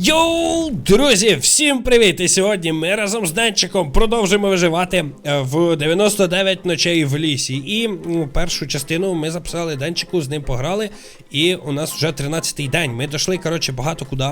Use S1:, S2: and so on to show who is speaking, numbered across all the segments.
S1: Йоу, друзі, всім привіт! І сьогодні ми разом з Денчиком продовжуємо виживати е, в 99 ночей в лісі. І першу частину ми записали Денчику, з ним пограли. І у нас вже 13-й день. Ми дійшли, коротше, багато куди.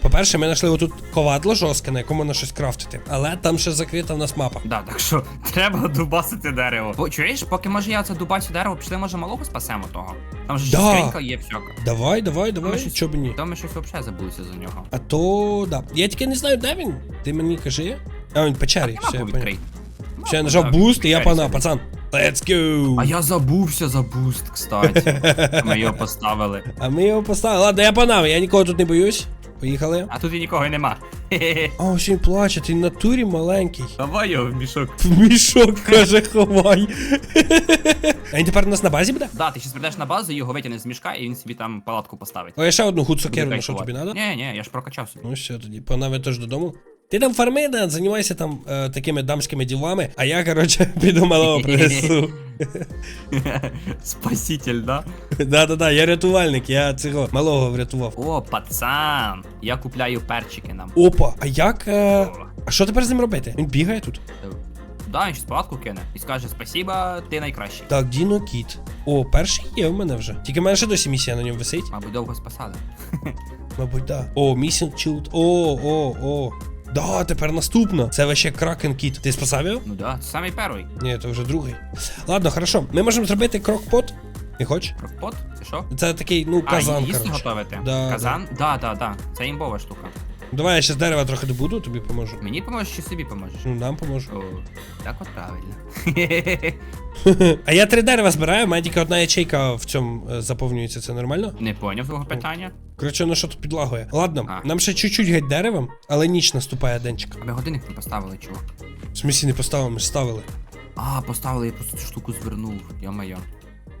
S1: По-перше, ми знайшли отут ковадло жорстке, на якому можна щось крафтити. Але там ще закрита в нас мапа.
S2: Да, так що треба дубасити дерево. Бо чуєш, поки може я це дубасю дерево, пішли, може малого спасемо того. Там же
S1: Да.
S2: скринька є всяка.
S1: Давай, давай,
S2: Ми
S1: давай,
S2: щось-
S1: чо б ні.
S2: Та ми щось взагалі забулися за нього.
S1: То да. Я тільки не знаю, де він. Ти мені кажи. А він в печері. Все, я понял. Все, я нажав буст, і я пана, пацан. Let's go!
S2: А я забувся за буст, кстати. Ми його поставили.
S1: А ми його поставили. Ладно, я панав, я нікого тут не боюсь. Поїхали.
S2: А тут і нікого й нема.
S1: А, ось він плаче, ти в натурі маленький.
S2: Давай його в мішок.
S1: В мішок каже, ховай. А він тепер у нас на базі буде?
S2: Да, ти щас прийдеш на базу, його витягнеш з мішка, і він собі там палатку поставить.
S1: О, я ще одну ну що тобі треба?
S2: Ні, ні, я ж прокачав собі.
S1: Ну все, тоді панове теж додому. Ти там фарми, да, займайся там е, такими дамськими ділами, а я, коротше, піду малого принесу.
S2: Спаситель, да?
S1: Да-да-да, я рятувальник, я цього малого врятував.
S2: О, пацан. Я купляю перчики нам.
S1: Опа, а як. Е... А що тепер з ним робити? Він бігає тут.
S2: Да, він щось палатку кине і скаже спасіба, ти найкращий.
S1: Так, Діно Кіт. О, перший є в мене вже. Тільки в мене ще досі місія на ньому висить.
S2: Мабуть, довго спасали.
S1: Мабуть, да. О, Missing Child. О, о, о. Да, тепер наступна. Це ваще Кракен Кіт. Ти спасав його?
S2: Ну да, це самий перший.
S1: Ні, це вже другий. Ладно, хорошо. Ми можемо зробити крокпот. Не хочеш?
S2: Крокпот? Це що?
S1: Це такий, ну, казан,
S2: а, їсти
S1: коротше.
S2: готовити?
S1: Да,
S2: Казан? Да, да, да. Це імбова штука.
S1: Давай я ще з дерева трохи добуду, тобі поможу.
S2: Мені поможеш чи собі поможеш?
S1: Ну, нам поможу.
S2: О, так от правильно.
S1: А я три дерева збираю, у мене тільки одна ячейка в цьому е, заповнюється, це нормально?
S2: Не поняв твого питання.
S1: Коротше, воно що тут підлагує. Ладно,
S2: А.
S1: нам ще чуть-чуть геть деревом, але ніч наступає денчик.
S2: А ми годинник не поставили, чувак.
S1: В смісі не поставили, ми ж ставили.
S2: А, поставили, я просто цю штуку звернув. Я-моє.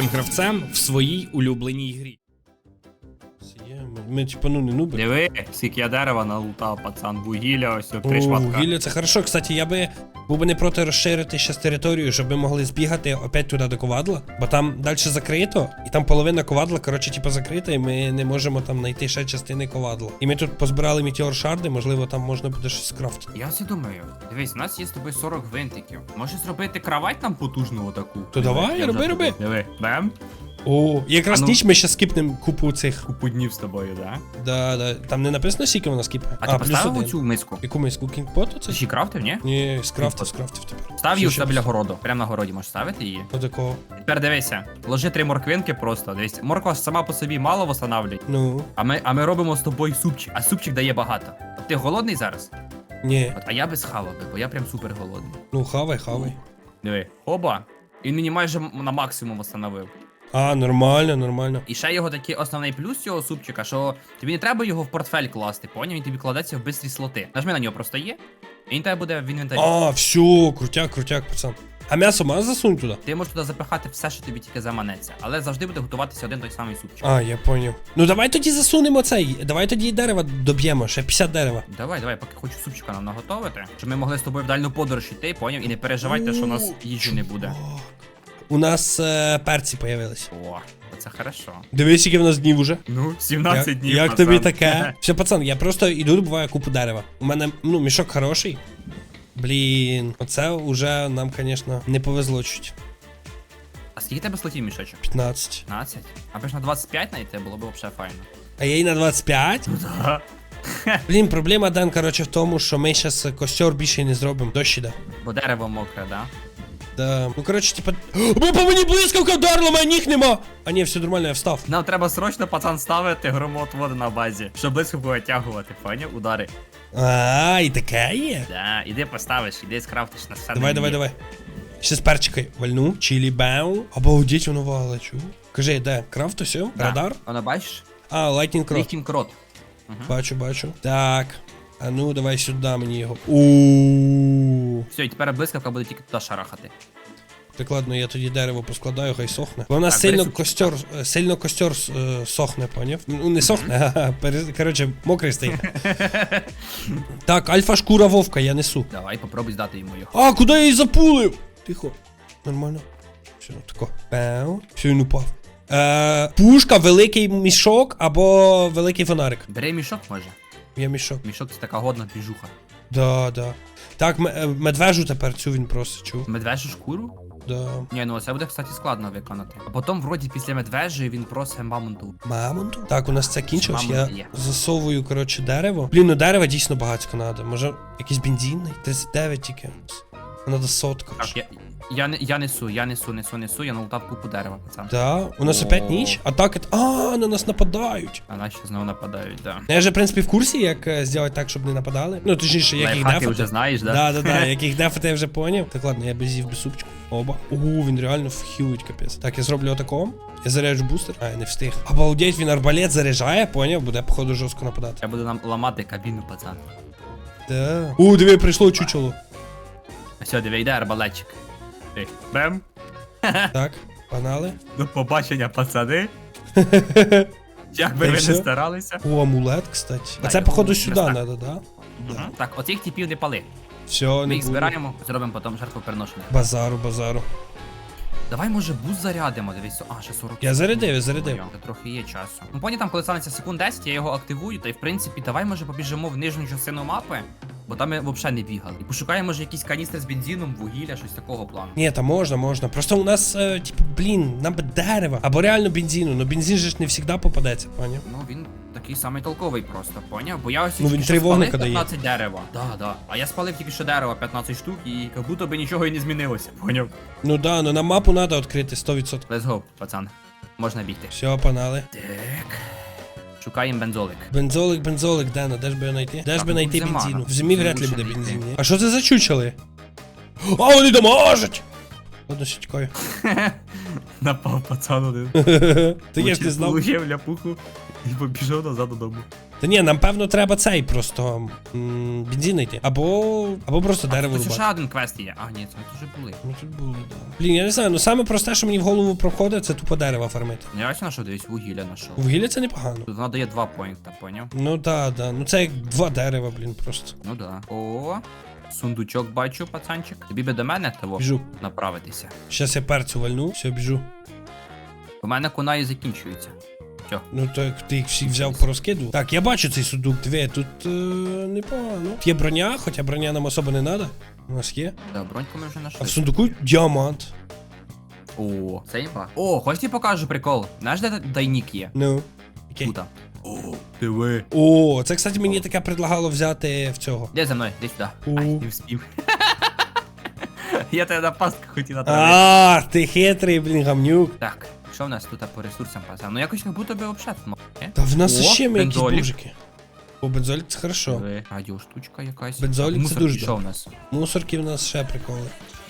S3: найкрутішим гравцем в своїй улюбленій грі.
S1: Ми, типа, ну не нуби.
S2: Диви, скільки я дерева налутав, пацан. Вугілля, ось о, три
S1: О,
S2: шматка.
S1: Гілля, це хорошо. Кстати, я би був би не проти розширити ще територію, щоб ми могли збігати опять туди до ковадла. Бо там далі закрито, і там половина ковадла, коротше, типу, закрита, і ми не можемо там знайти ще частини ковадла. І ми тут позбирали метеор шарди, можливо, там можна буде щось скрафтити.
S2: Я це думаю. Дивись, у нас є з тобою 40 гвинтиків. Може зробити кровать нам потужну таку?
S1: То давай,
S2: я
S1: роби,
S2: вже
S1: роби.
S2: Диви, бем.
S1: О, якраз
S2: А ну.
S1: ніч ми ще скіпнемо купу цих.
S2: Купу днів з тобою, да?
S1: Да, да. Там не написано, скільки вона скіпає.
S2: А, ти поставив оцю миску?
S1: Яку миску кінгпоту це?
S2: Це ще крафтив, ні?
S1: Ні, скрафтив, скрафтив тепер.
S2: Став її у
S1: Що
S2: себе
S1: ще?
S2: біля городу. Прямо на городі можеш ставити її.
S1: Отакого.
S2: Тепер дивися, ложи три морквинки просто. Дивись, морква сама по собі мало восстанавлює.
S1: Ну,
S2: А ми, а ми робимо з тобою супчик, а супчик дає багато. От ти голодний зараз?
S1: ні.
S2: От, а я без хавав би, бо я прям супер голодний.
S1: Ну, хавай, хавай.
S2: Диви, оба. Він мені майже м- на максимум восстановив.
S1: А, нормально, нормально.
S2: І ще його такий основний плюс цього супчика, що тобі не треба його в портфель класти, поняв? Він тобі кладеться в бистрі слоти. Нажми на нього просто є, і він тебе буде в інвентарі.
S1: А, все, крутяк, крутяк, пацан. А м'ясо можна засунь туди?
S2: Ти можеш туди запихати все, що тобі тільки заманеться, але завжди буде готуватися один той самий супчик.
S1: А, я поняв. Ну давай тоді засунемо цей. Давай тоді дерева доб'ємо, ще 50 дерева.
S2: Давай, давай, поки хочу супчика нам наготовити, щоб ми могли з тобою в дальню подорож йти, поняв? І не переживайте, що у нас їжі не буде.
S1: Чувак. У нас е, перці появились.
S2: О, це хорошо.
S1: Дивись, скільки в нас днів уже.
S2: Ну, 17
S1: Як,
S2: днів.
S1: як
S2: пацан.
S1: тобі таке? Все, пацан, я просто іду добуваю купу дерева. У мене, ну, мішок хороший. Блін, оце вже нам, звісно, не повезло чуть.
S2: А скільки тебе слотів мішочок?
S1: 15.
S2: 15? Аби ж на 25 знайти, було б взагалі файно.
S1: А я і на 25?
S2: Да.
S1: Блін, проблема, Дан, коротше, в тому, що ми зараз костер більше не зробимо. Дощ іде.
S2: Бо дерево мокре, да?
S1: Да. Ну коротше, типа. Бо по мені блискавка вдарила, мене ніг нема! А ні, все нормально, я встав.
S2: Нам треба срочно пацан ставити громот води на базі, щоб близько витягувати, поняв? Удари.
S1: А, і таке є.
S2: Да, іди поставиш, іди скрафтиш на все.
S1: Давай, давай, давай. Ще з перчикою вальну, чилі бау. Обалдеть воно чув. Кажи, де? Крафт усе? Радар?
S2: Воно бачиш?
S1: А, лайтнінг крот.
S2: Ліхтін крот.
S1: Бачу, бачу. Так. А ну, давай сюди мені його. Ууу.
S2: Все, і тепер блискавка буде тільки туди шарахати.
S1: Так ладно, я тоді дерево поскладаю, хай сохне. Бо в нас
S2: Так,
S1: сильно
S2: бери
S1: костер, е, сильно костер е, сохне, поняв? Ну не сохне, а пере- коротше, мокрий стає. так, альфа шкура вовка, я несу.
S2: Давай, попробуй здати йому його.
S1: А, куди я її запулив? Тихо. Нормально. Все, тако. Пеу. Все, він упав. Е, пушка, великий мішок або великий фонарик.
S2: Бери мішок, може.
S1: Я мішок.
S2: Мішок це така годна біжуха.
S1: Да, да. Так, м- е, медвежу тепер цю він просить, чув.
S2: Медвежу шкуру?
S1: Да.
S2: Ні, ну це буде, кстати, складно виконати. А потім, вроді, після медвежі він просить мамонту.
S1: Мамонту? Так, у нас це кінчилось. Я
S2: Мамонт є.
S1: засовую, коротше, дерево. Блін, ну дерева дійсно багатько треба. Може, якийсь бензинний? 39 тільки. Надо сотка.
S2: Так, я, я, не- я несу, я несу, несу, несу, я налутав купу дерева, пацан.
S1: Да, у нас опять
S2: О.
S1: ніч. Атаки. А, на нас нападають.
S2: А наші знову нападають, да.
S1: Я вже, в принципі, в курсі, як е, зробити так, щоб не нападали. Ну, точніше, як їх дефати.
S2: вже знаєш, да?
S1: Да, да, да, як їх дефати я вже поняв. Так ладно, я без з'їв без супчику. Оба. Ого, він реально вхилить капець. Так, я зроблю отакого. Я заряджу бустер. А, я не встиг. Обалдеть, він арбалет заряджає, поняв, буде походу жорстко нападати.
S2: Я буду нам ламати кабіну, пацан.
S1: Да. У, диви, прийшло чучело.
S2: Все, диви, йде арбалетчик. Ей, Бем.
S1: Так, погнали.
S2: До побачення, пацани. Як би ви не старалися.
S1: О, амулет, кстати. А це, походу, сюди треба, да?
S2: Мгм. Так, оцих типів не пали.
S1: Все,
S2: Ми
S1: не
S2: їх збираємо, зробимо потім жертвопереношення.
S1: Базару, базару.
S2: Давай, може, буст зарядимо, дивись. А, ще 40.
S1: Я зарядив, я зарядив.
S2: Ой, Трохи є часу. Ну, поні там, коли станеться секунд 10, я його активую, та й в принципі, давай, може, побіжимо в нижню частину мапи, бо там ми взагалі не бігали. І пошукаємо, може, якісь каністри з бензином, вугілля, щось такого плану.
S1: Ні, та можна, можна. Просто у нас, е, типу, блін, нам би дерева. Або реально бензину. Ну бензин же ж не завжди попадеться, поняв?
S2: Ну, він такий самий толковий просто, поняв? Бо я ось
S1: Ну, він
S2: тільки
S1: три
S2: що спалив
S1: вогника дає.
S2: 15 дерева. Да, да. А я спалив тільки що дерева 15 штук, і як будто би нічого і не змінилося, поняв?
S1: Ну да, ну на мапу треба відкрити 100%.
S2: Let's go, пацан. Можна бігти.
S1: Все, панали.
S2: Так. Шукаємо бензолик.
S1: Бензолик, бензолик, Дана, де ж би знайти? Де ж би знайти
S2: зима,
S1: бензину?
S2: ну,
S1: В зимі вряд ли буде бензин, ні? А що це за чучели? А, вони доможуть! Ладно, ще тікаю.
S2: Напав пацан один.
S1: Ти я ж не знав.
S2: Получив ляпуху і побіжав назад додому.
S1: Та ні, нам певно треба цей просто м, бензин знайти. Або. Або просто дерево
S2: Тут ще один квест є. А, ні, це ми тут вже були.
S1: Ну тут було, да. Блін, я не знаю, ну саме просте, що мені в голову проходить, це тупо дерева фармити.
S2: Ну, Я ось знайшов, дивись, вугілля знайшов.
S1: Вугілля це непогано.
S2: Тут вона дає два поінта, поняв?
S1: Ну да, да. Ну це як два дерева, блін, просто.
S2: Ну да. О, сундучок бачу, пацанчик. Тобі би до мене того
S1: Біжу.
S2: направитися.
S1: Щас я перцю вальну, все, біжу.
S2: У мене кунаї закінчується. Все.
S1: Ну то як ти їх всіх взяв по розкиду. Так, я бачу цей судук, диви, тут е, непогано. Є броня, хоча броня нам особо не треба. У нас є.
S2: Да, броньку ми вже
S1: А
S2: знайшли.
S1: в сундуку діамант.
S2: О, це імба. О, хоч тобі покажу прикол. Знаєш, де дайнік є?
S1: Ну. Окей.
S2: Тут. О, диви.
S1: О, це, кстати, мені таке предлагало взяти в цього.
S2: Де за мною? Де сюди.
S1: О.
S2: Ай, не вспів. Я тебе на пастку хотів натравити.
S1: А, ти хитрий, блін, гамнюк.
S2: Так, що в нас тут по ресурсам, пацан? Ну якось як будто би обшет. Ну, е?
S1: Та в нас
S2: О,
S1: ще ми якісь
S2: бензолік.
S1: бужики. О, бензолік це хорошо.
S2: Диви, Радіоштучка якась.
S1: Бензолік це
S2: Мусор
S1: дуже
S2: пішов у нас.
S1: Мусорки в нас ще приколи.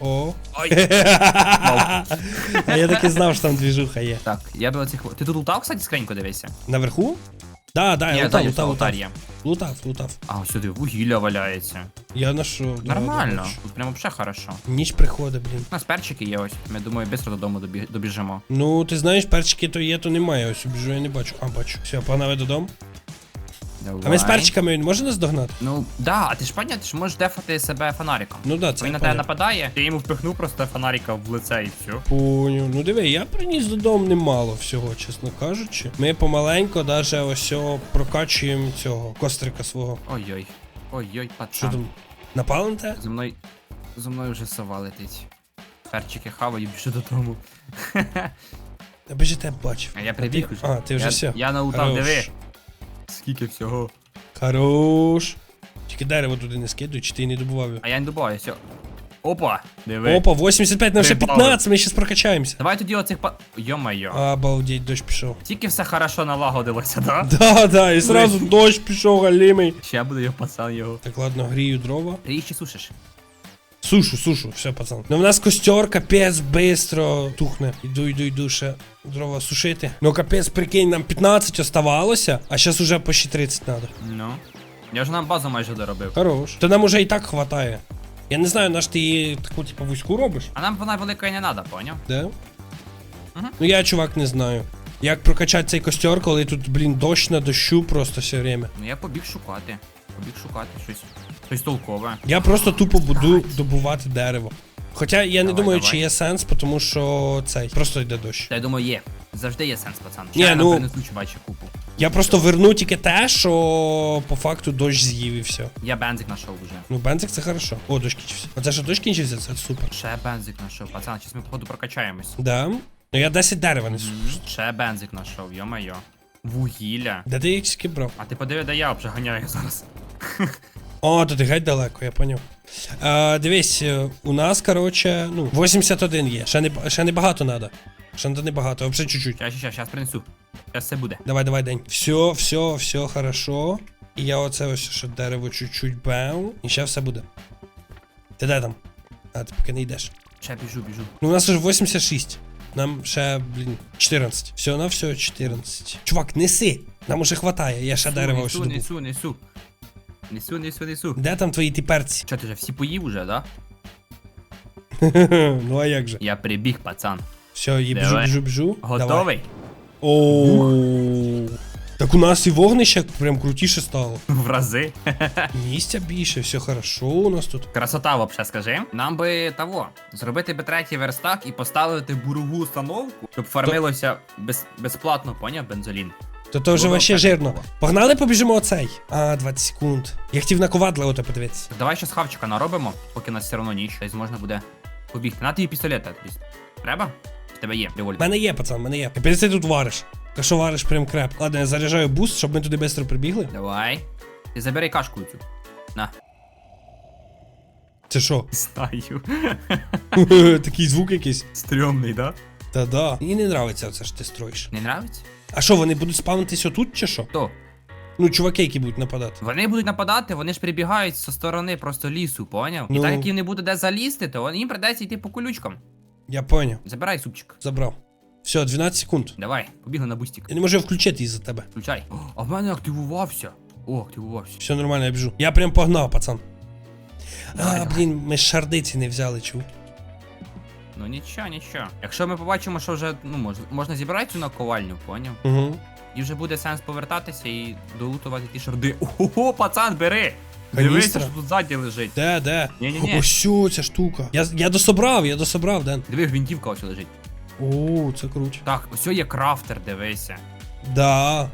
S1: О.
S2: Ой.
S1: А я так і знав, що там двіжуха є.
S2: Так, я би оцих. Ти тут лутав, кстати, скриньку дивися?
S1: Наверху? Да, да, я лутав, лутав, лутав.
S2: є.
S1: Лутав, лутав.
S2: А, сюди вугілля валяється.
S1: Я нашов. да,
S2: Нормально.
S1: да,
S2: Тут прямо взагалі хорошо.
S1: Ніч приходить, блін.
S2: У нас перчики є ось. Ми думаю, швидко додому добі- добіжимо.
S1: Ну, ти знаєш, перчики то є, то немає. Ось біжу, я не бачу. А, бачу. Все, панове додому. А ми з перчиками він може нас догнати?
S2: Ну, да, а ти ж поняв, ти ж можеш дефати себе фонариком.
S1: Ну да, це
S2: Він
S1: я
S2: на тебе
S1: поняв.
S2: нападає, ти йому впихнув просто фонарика в лице і все.
S1: Поняв. Ну диви, я приніс додому немало всього, чесно кажучи. Ми помаленько даже ось о прокачуємо цього кострика свого.
S2: Ой-ой. Ой-ой,
S1: Що
S2: пацан.
S1: там? Напали на те?
S2: За мною. За мною вже сова летить. Перчики хаваю, біжу додому.
S1: Я би ж тебе бачив.
S2: А я прибіг уже.
S1: А, ти вже
S2: я,
S1: все.
S2: Я наутав,
S1: Хорош.
S2: диви. Скільки всього.
S1: Хорош. Тільки дерево туди не скидуй, чи ти не добував його.
S2: А я не добуваю, все. Опа, диви.
S1: Опа, 85, нам ще
S2: Прибавив.
S1: 15, ми щас прокачаємося.
S2: Давай тоді оцих па. Йо-майо.
S1: Обалдеть, дощ пішов.
S2: Тільки все хорошо налагодилося, да?
S1: Да, да, і сразу дощ пішов, галімий.
S2: Ще буде його пацан його.
S1: Так, ладно, грію дрова.
S2: Ти їх ще сушиш.
S1: Сушу, сушу, все, пацан. Ну в нас костер, капець, бистро тухне. Іду, йду, йду ще дрова сушити. Ну капець, прикинь, нам 15 оставалося, а зараз уже почти 30 надо.
S2: Ну. Я вже нам базу майже доробив.
S1: Хорош. То нам уже і так хватає. Я не знаю, наш ти її таку, типу, вузьку робиш?
S2: А нам вона велика і не надо, поняв?
S1: Да?
S2: Мгм.
S1: Ну я, чувак, не знаю. Як прокачати цей костер, коли тут, блін, дощ на дощу просто все время.
S2: Ну я побіг шукати. Побіг шукати щось. Щось толкове.
S1: Я просто тупо буду добувати дерево. Хоча я не думаю,
S2: давай.
S1: чи є сенс, тому що цей просто йде дощ.
S2: Та я думаю, є. Завжди є сенс, пацан.
S1: Ні,
S2: я
S1: ну-
S2: принесу чувачі купу.
S1: Я просто верну тільки те, що по факту дощ з'їв і все.
S2: Я бензик знайшов вже.
S1: Ну, бензик це хорошо. О, дощ кінчився. Оце що дощ кінчився, це супер.
S2: Ще бензик знайшов. Пацан, зараз ми походу прокачаємось.
S1: Да. Ну я 10 дерева несу.
S2: Мгм. Ще бензик знайшов, йо-майо. Вугілля.
S1: Де ти їх скільки брав?
S2: А ти подиви, де я вже ганяю зараз.
S1: О, то ти геть далеко, я поняв. А, дивись, е, у нас, короче, ну, 81 є. Ще не, ще не багато треба. Ще не багато, взагалі чуть-чуть.
S2: Щас, щас, щас принесу. Щас все буде.
S1: Давай, давай, день. Все, все, все хорошо. І я оце ось ще дерево чуть-чуть бем. І ще все буде. Ти де там? А, ти поки не йдеш.
S2: Ще біжу, біжу.
S1: Ну, у нас уже 86. Нам ще, блін, 14. Все на все 14. Чувак, неси. Нам уже хватає, я ще дерево ось
S2: несу,
S1: добув.
S2: несу, несу. Несу, несу, несу.
S1: Де там твої ті перці?
S2: Що ти вже всі поїв уже, да?
S1: ну а як же?
S2: Я прибіг, пацан.
S1: Все, я біжу,
S2: Давай.
S1: біжу, біжу.
S2: Готовий?
S1: О. Так у нас і вогнище прям крутіше стало.
S2: В рази.
S1: Місця більше, все хорошо у нас тут.
S2: Красота, вообще, скажи. Нам би того, зробити би третій верстак і поставити бурову установку, щоб фармилося без, безплатно, поняв, бензолін.
S1: То то вже вообще
S2: так,
S1: жирно.
S2: було.
S1: Погнали, побіжимо оцей. А, 20 секунд. Я хотів на ковадло ото подивитися.
S2: Давай ще хавчика наробимо, поки нас все одно ніч, щось можна буде побігти. На тобі пістолет. Треба? В тебе є,
S1: У мене є, пацан, в мене є. Капець ти тут вариш. Та що вариш прям креп. Ладно, я заряджаю буст, щоб ми туди швидко прибігли.
S2: Давай. Ти забери кашку цю. На.
S1: Це що?
S2: Знаю.
S1: Такий звук якийсь.
S2: Стрьомний, да?
S1: Та-да. Мені не нравиться це що ти строїш.
S2: Не нравиться?
S1: А що, вони будуть спавнитись отут чи що?
S2: То.
S1: Ну, чуваки, які будуть нападати.
S2: Вони будуть нападати, вони ж прибігають зі сторони просто лісу, поняв?
S1: Ну.
S2: І так як їм не буде де залізти, то їм придеться йти по колючкам.
S1: Я поняв.
S2: Забирай супчик.
S1: Забрав. Все, 12 секунд.
S2: Давай, побігли на бустик.
S1: Я не можу включити із-за тебе.
S2: Включай. О, а в мене активувався. О, активувався.
S1: Все нормально, я біжу. Я прям погнав, пацан.
S2: Давай,
S1: А,
S2: давай.
S1: блін, ми шардиці не взяли, чув.
S2: Ну нічого, нічого. Якщо ми побачимо, що вже ну мож, можна зібрати цю наковальню, поняв?
S1: Угу.
S2: І вже буде сенс повертатися і долутувати ті шарди. Ого, пацан, бери!
S1: Каністра?
S2: Дивися, що тут ззаді лежить.
S1: Де, де?
S2: Ні-ні-ні.
S1: Ось ця штука. Я, я дособрав, я дособрав, Ден.
S2: Диви, гвинтівка ось лежить.
S1: О, це круто.
S2: Так, ось є крафтер, дивися.
S1: Да.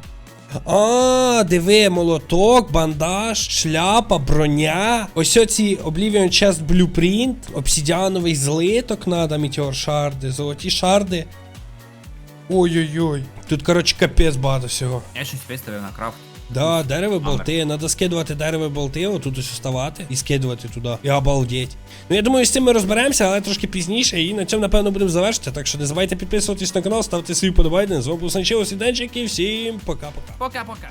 S1: А, диви, молоток, бандаж, шляпа, броня. Ось оці Oblivion Chest Blueprint, обсідіановий злиток надо, метеор шарди, золоті шарди. Ой-ой-ой. Тут, коротше, капець багато всього.
S2: Я щось виставив на крафт.
S1: Да, дерево болти. Надо скидувати дерево болти, отут ось вставати і скидувати туди. І обалдеть. Ну я думаю, з цим ми розберемося, але трошки пізніше. І на цьому, напевно, будемо завершити. Так що не забувайте підписуватись на канал, ставте свої подобайки. З вами був Санчео Сіденчик і всім пока-пока.
S2: Пока-пока.